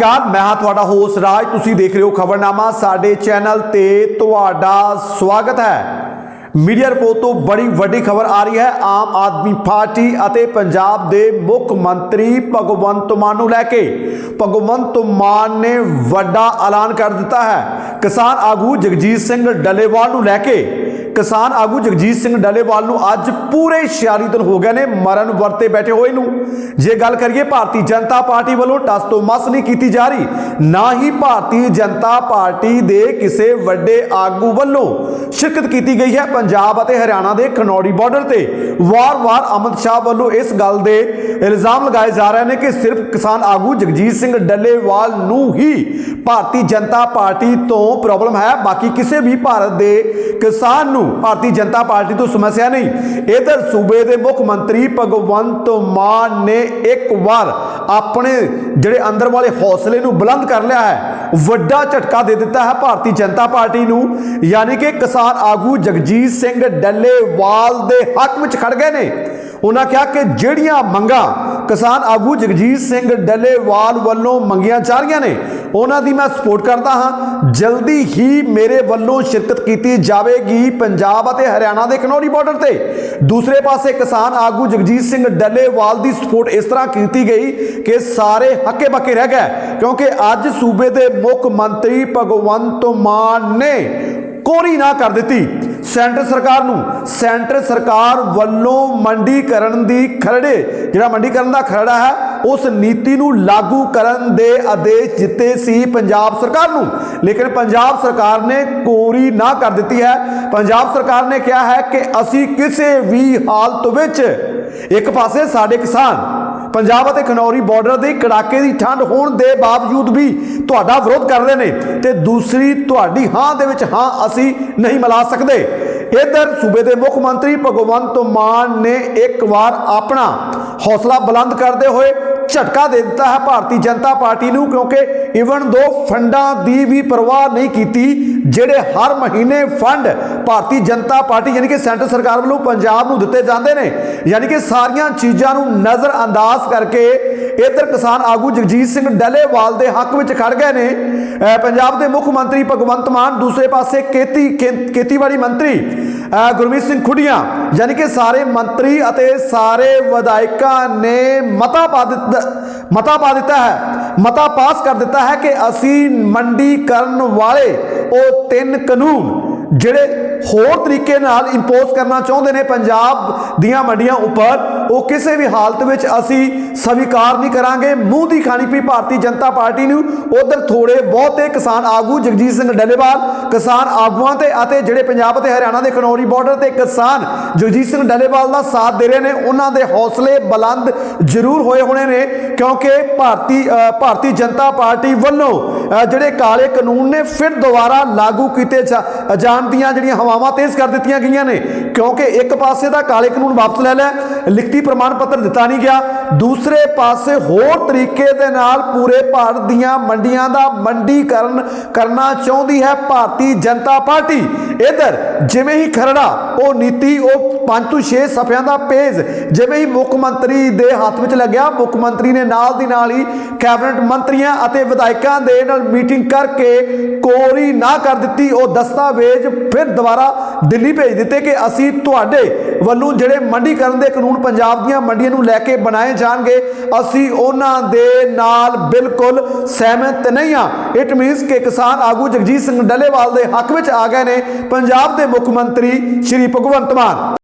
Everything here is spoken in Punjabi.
ਅਕਾਲ ਮੈਂ ਹਾਂ ਤੁਹਾਡਾ ਹੋਸਟ ਰਾਜ। ਤੁਸੀਂ ਦੇਖ ਰਹੇ ਹੋ ਖਬਰਨਾਮਾ। ਸਾਡੇ ਚੈਨਲ ਤੇ ਤੁਹਾਡਾ ਸਵਾਗਤ ਹੈ। ਮੀਡੀਆ ਰਿਪੋਰਟ ਤੋਂ ਬੜੀ ਵੱਡੀ ਖਬਰ ਆ ਰਹੀ ਹੈ। ਆਮ ਆਦਮੀ ਪਾਰਟੀ ਅਤੇ ਪੰਜਾਬ ਦੇ ਮੁੱਖ ਮੰਤਰੀ ਭਗਵੰਤ ਮਾਨ ਨੂੰ ਲੈ ਕੇ। ਭਗਵੰਤ ਮਾਨ ਨੇ ਵੱਡਾ ਐਲਾਨ ਕਰ ਦਿੱਤਾ ਹੈ। ਕਿਸਾਨ ਆਗੂ ਜਗਜੀਤ ਸਿੰਘ ਡੱਲੇਵਾਲ ਨੂੰ ਲੈ ਕੇ ਕਿਸਾਨ ਆਗੂ ਜਗਜੀਤ ਸਿੰਘ ਡੱਲੇਵਾਲ ਨੂੰ ਅੱਜ ਪੂਰੇ 46 ਦਿਨ ਹੋ ਗਏ ਨੇ, ਮਰਨ ਵਰਤੇ ਬੈਠੇ ਹੋਏ ਨੂੰ। ਜੇ ਗੱਲ ਕਰੀਏ, ਭਾਰਤੀ ਜਨਤਾ ਪਾਰਟੀ ਵੱਲੋਂ ਟਸ ਤੋਂ ਮਸ ਨਹੀਂ ਕੀਤੀ ਜਾ ਰਹੀ। ਨਾ ਹੀ ਭਾਰਤੀ ਜਨਤਾ ਪਾਰਟੀ ਦੇ ਕਿਸੇ ਵੱਡੇ ਆਗੂ ਵੱਲੋਂ ਸ਼ਿਰਕਤ ਕੀਤੀ ਗਈ ਹੈ। ਪੰਜਾਬ ਅਤੇ ਹਰਿਆਣਾ ਦੇ ਖਨੌੜੀ ਬਾਰਡਰ ਤੇ ਵਾਰ-ਵਾਰ ਅਮਿਤ ਸ਼ਾਹ ਵੱਲੋਂ ਇਸ ਗੱਲ ਦੇ ਇਲਜ਼ਾਮ ਲਗਾਏ ਜਾ ਰਹੇ ਨੇ ਕਿ ਸਿਰਫ ਕਿਸਾਨ ਆਗੂ ਜਗਜੀਤ ਸਿੰਘ ਡੱਲੇਵਾਲ ਨੂੰ ਹੀ ਭਾਰਤੀ ਜਨਤਾ ਪਾਰਟੀ ਤੋਂ ਪ੍ਰੋਬਲਮ ਹੈ। ਬਾਕੀ ਕਿਸੇ ਵੀ ਭਾਰਤ ਦੇ ਕਿਸਾਨ ਨੂੰ ਭਾਰਤੀ ਜਨਤਾ ਪਾਰਟੀ ਤੋਂ ਸਮੱਸਿਆ ਨਹੀਂ। ਇਧਰ ਸੂਬੇ ਦੇ ਮੁੱਖ ਮੰਤਰੀ ਭਗਵੰਤ ਮਾਨ ਨੇ ਇੱਕ ਵਾਰ ਆਪਣੇ ਜਿਹੜੇ ਅੰਦਰ ਵਾਲੇ ਹੌਸਲੇ ਨੂੰ ਬੁਲੰਦ ਕਰ ਲਿਆ ਹੈ। ਵੱਡਾ ਝਟਕਾ ਦੇ ਦਿੱਤਾ ਹੈ ਭਾਰਤੀ ਜਨਤਾ ਪਾਰਟੀ ਨੂੰ। ਯਾਨੀ ਕਿ ਕਿਸਾਨ ਆਗੂ ਜਗਜੀਤ ਸਿੰਘ ਡੱਲੇਵਾਲ ਦੇ ਹੱਕ ਵਿੱਚ ਖੜ ਗਏ ਨੇ। ਉਹਨਾਂ ਕਿਹਾ ਕਿ ਜਿਹੜੀਆਂ ਮੰਗਾਂ ਕਿਸਾਨ ਆਗੂ ਜਗਜੀਤ ਸਿੰਘ ਡੱਲੇਵਾਲ ਵੱਲੋਂ ਮੰਗੀਆਂ ਜਾ ਰਹੀਆਂ ਨੇ, ਉਹਨਾਂ ਦੀ ਮੈਂ ਸਪੋਰਟ ਕਰਦਾ ਹਾਂ। ਜਲਦੀ ਹੀ ਮੇਰੇ ਵੱਲੋਂ ਸ਼ਿਰਕਤ ਕੀਤੀ ਜਾਵੇਗੀ ਪੰਜਾਬ ਅਤੇ ਹਰਿਆਣਾ ਦੇ ਕਨੌਰੀ ਬਾਰਡਰ ਤੇ। ਦੂਸਰੇ ਪਾਸੇ ਕਿਸਾਨ ਆਗੂ ਜਗਜੀਤ ਸਿੰਘ ਡੱਲੇਵਾਲ ਦੀ ਸਪੋਰਟ ਇਸ ਤਰ੍ਹਾਂ ਕੀਤੀ ਗਈ ਕਿ ਸਾਰੇ ਹੱਕੇ ਬੱਕੇ ਰਹਿ ਗਏ, ਕਿਉਂਕਿ ਅੱਜ ਸੂਬੇ ਦੇ ਮੁੱਖ ਮੰਤਰੀ ਭਗਵੰਤ ਮਾਨ ਨੇ ਕੋਰੀ ਨਾ ਕਰ ਦਿੱਤੀ। ਸੈਂਟਰ ਸਰਕਾਰ ਨੂੰ, ਸੈਂਟਰ ਸਰਕਾਰ ਵੱਲੋਂ ਮੰਡੀਕਰਨ ਦੀ ਖਰੜੇ, ਜਿਹੜਾ ਮੰਡੀਕਰਨ ਦਾ ਖਰੜਾ ਹੈ, ਉਸ ਨੀਤੀ ਨੂੰ ਲਾਗੂ ਕਰਨ ਦੇ ਆਦੇਸ਼ ਦਿੱਤੇ ਸੀ ਪੰਜਾਬ ਸਰਕਾਰ ਨੂੰ। ਲੇਕਿਨ ਪੰਜਾਬ ਸਰਕਾਰ ਨੇ ਕੋਰੀ ਨਾ ਕਰ ਦਿੱਤੀ ਹੈ। ਪੰਜਾਬ ਸਰਕਾਰ ਨੇ ਕਿਹਾ ਹੈ ਕਿ ਅਸੀਂ ਕਿਸੇ ਵੀ ਹਾਲਤ ਵਿੱਚ ਇੱਕ ਪਾਸੇ ਸਾਡੇ ਕਿਸਾਨ ਪੰਜਾਬ ਅਤੇ ਖਨੌਰੀ ਬਾਰਡਰ ਦੀ ਕੜਾਕੇ ਦੀ ਠੰਡ ਹੋਣ ਦੇ ਬਾਵਜੂਦ ਵੀ ਤੁਹਾਡਾ ਵਿਰੋਧ ਕਰਦੇ ਨੇ ਤੇ ਦੂਸਰੀ ਤੁਹਾਡੀ ਹਾਂ ਦੇ ਵਿੱਚ ਹਾਂ ਅਸੀਂ ਨਹੀਂ ਮਿਲਾ ਸਕਦੇ। ਇਧਰ ਸੂਬੇ ਦੇ ਮੁੱਖ ਮੰਤਰੀ ਭਗਵੰਤ ਮਾਨ ਨੇ ਇੱਕ ਵਾਰ ਆਪਣਾ ਹੌਸਲਾ ਬੁਲੰਦ ਕਰਦੇ ਹੋਏ ਝਟਕਾ ਦੇ ਦਿੱਤਾ ਹੈ। ਭਾਰਤੀ ਜਨਤਾ ਪਾਰਟੀ ਨੂੰ ਕਿਉਂਕਿ ਇਵਨ ਦੋ ਫੰਡਾਂ ਦੀ ਵੀ ਪਰਵਾਹ ਨਹੀਂ ਕੀਤੀ ਜਿਹੜੇ ਹਰ ਮਹੀਨੇ ਫੰਡ ਭਾਰਤੀ ਜਨਤਾ ਪਾਰਟੀ ਯਾਨੀ ਕਿ ਸੈਂਟਰ ਸਰਕਾਰ ਵੱਲੋਂ ਪੰਜਾਬ ਨੂੰ ਦਿੱਤੇ ਜਾਂਦੇ ਨੇ, ਯਾਨੀ ਕਿ ਸਾਰੀਆਂ ਚੀਜ਼ਾਂ ਨੂੰ ਨਜ਼ਰ ਅੰਦਾਜ਼ ਕਰਕੇ ਇਧਰ ਕਿਸਾਨ ਆਗੂ ਜਗਜੀਤ ਸਿੰਘ ਡੱਲੇਵਾਲ ਦੇ ਹੱਕ ਵਿੱਚ ਖੜ ਗਏ ਨੇ। ਪੰਜਾਬ ਦੇ ਮੁੱਖ ਮੰਤਰੀ ਭਗਵੰਤ ਮਾਨ, ਦੂਸਰੇ ਪਾਸੇ ਖੇਤੀ ਖੇ- ਖੇਤੀਬਾੜੀ ਮੰਤਰੀ ਗੁਰਮੀਤ ਸਿੰਘ ਖੁੱਡੀਆਂ, ਯਾਨੀ ਕਿ ਸਾਰੇ ਮੰਤਰੀ ਅਤੇ ਸਾਰੇ ਵਿਧਾਇਕਾਂ ਨੇ ਮਤਾ ਪਾ ਦਿੱਤਾ, ਮਤਾ ਪਾ ਦਿੱਤਾ ਹੈ। ਮਤਾ ਪਾਸ ਕਰ ਦਿੱਤਾ ਹੈ ਕਿ ਅਸੀਂ ਮੰਡੀ ਕਰਨ ਵਾਲੇ ਉਹ ਤਿੰਨ ਕਾਨੂੰਨ ਜਿਹੜੇ ਹੋਰ ਤਰੀਕੇ ਨਾਲ ਇੰਪੋਜ਼ ਕਰਨਾ ਚਾਹੁੰਦੇ ਨੇ ਪੰਜਾਬ ਦੀਆਂ ਮੰਡੀਆਂ ਉੱਪਰ ਉਹ ਕਿਸੇ ਵੀ ਹਾਲਤ ਵਿੱਚ ਅਸੀਂ ਸਵੀਕਾਰ ਨਹੀਂ ਕਰਾਂਗੇ। ਮੂੰਹ ਦੀ ਖਾਣੀ ਪਈ ਭਾਰਤੀ ਜਨਤਾ ਪਾਰਟੀ ਨੂੰ। ਉਧਰ ਥੋੜੇ ਬਹੁਤੇ ਕਿਸਾਨ ਆਗੂ ਜਗਜੀਤ ਸਿੰਘ ਡੱਲੇਵਾਲ, ਕਿਸਾਨ ਆਗੂਆਂ ਤੇ ਅਤੇ ਜਿਹੜੇ ਪੰਜਾਬ ਅਤੇ ਹਰਿਆਣਾ ਦੇ ਖਨੌਰੀ ਬਾਰਡਰ ਤੇ ਕਿਸਾਨ ਜਗਜੀਤ ਸਿੰਘ ਡੱਲੇਵਾਲ ਦਾ ਸਾਥ ਦੇ ਰਹੇ ਨੇ, ਉਹਨਾਂ ਦੇ ਹੌਸਲੇ ਬੁਲੰਦ ਜ਼ਰੂਰ ਹੋਏ ਹੋਣੇ ਨੇ, ਕਿਉਂਕਿ ਭਾਰਤੀ ਭਾਰਤੀ ਜਨਤਾ ਪਾਰਟੀ ਵੱਲੋਂ ਜਿਹੜੇ ਕਾਲੇ ਕਾਨੂੰਨ ਨੇ, ਫਿਰ ਦੁਬਾਰਾ ਲਾਗੂ ਕੀਤੇ ਜਾ- ਜਾਣ ਦੀਆਂ ਜਿਹੜੀਆਂ ਹਵਾਵਾਂ ਤੇਜ਼ ਕਰ ਦਿੱਤੀਆਂ ਗਈਆਂ ਨੇ। ਕਿਉਂਕਿ ਇੱਕ ਪਾਸੇ ਦਾ ਕਾਲੇ ਕਾਨੂੰਨ ਵਾਪਸ ਲੈ ਲਿਆ, ਲਿਖਤੀ ਪ੍ਰਮਾਣ ਪੱਤਰ ਦਿੱਤਾ ਨਹੀਂ ਗਿਆ ਦੂਸਰੇ ਪਾਸੇ ਹੋਰ ਤਰੀਕੇ ਦੇ ਨਾਲ ਪੂਰੇ ਭਾਰਤ ਦੀਆਂ ਮੰਡੀਆਂ ਦਾ ਮੰਡੀਕਰਨ ਕਰਨਾ ਚਾਹੁੰਦੀ ਹੈ ਭਾਰਤੀ ਜਨਤਾ ਪਾਰਟੀ। ਇਧਰ ਜਿਵੇਂ ਹੀ ਖਰੜਾ, ਉਹ ਨੀਤੀ, ਉਹ 5 ਤੋਂ 6 ਸਫ਼ਿਆਂ ਦਾ ਪੇਜ ਜਿਵੇਂ ਹੀ ਮੁੱਖ ਮੰਤਰੀ ਦੇ ਹੱਥ ਵਿੱਚ ਲੱਗਿਆ, ਮੁੱਖ ਮੰਤਰੀ ਨੇ ਨਾਲ ਦੀ ਨਾਲ ਹੀ ਕੈਬਨਿਟ ਮੰਤਰੀਆਂ ਅਤੇ ਵਿਧਾਇਕਾਂ ਦੇ ਨਾਲ ਮੀਟਿੰਗ ਕਰਕੇ ਕੋਰੀ ਨਾ ਕਰ ਦਿੱਤੀ। ਉਹ ਦਸਤਾਵੇਜ਼ ਫਿਰ ਦੁਬਾਰਾ ਦਿੱਲੀ ਭੇਜ ਦਿੱਤੇ ਕਿ ਅਸੀਂ ਤੁਹਾਡੇ ਵੱਲੋਂ ਜਿਹੜੇ ਮੰਡੀਕਰਨ ਦੇ ਕਾਨੂੰਨ ਪੰਜਾਬ ਦੀਆਂ ਮੰਡੀਆਂ ਨੂੰ ਲੈ ਕੇ ਬਣਾਏ ਜਾਣਗੇ। ਅਸੀਂ ਉਹਨਾਂ ਦੇ ਨਾਲ ਬਿਲਕੁਲ ਸਹਿਮਤ ਨਹੀਂ ਹਾਂ। ਇਟ ਮੀਨਸ ਕਿ ਕਿਸਾਨ ਆਗੂ ਜਗਜੀਤ ਸਿੰਘ ਡੱਲੇਵਾਲ ਦੇ ਹੱਕ ਵਿੱਚ ਆ ਗਏ ਨੇ। ਪੰਜਾਬ ਦੇ ਮੁੱਖ ਮੰਤਰੀ ਸ਼੍ਰੀ ਭਗਵੰਤ ਮਾਨ।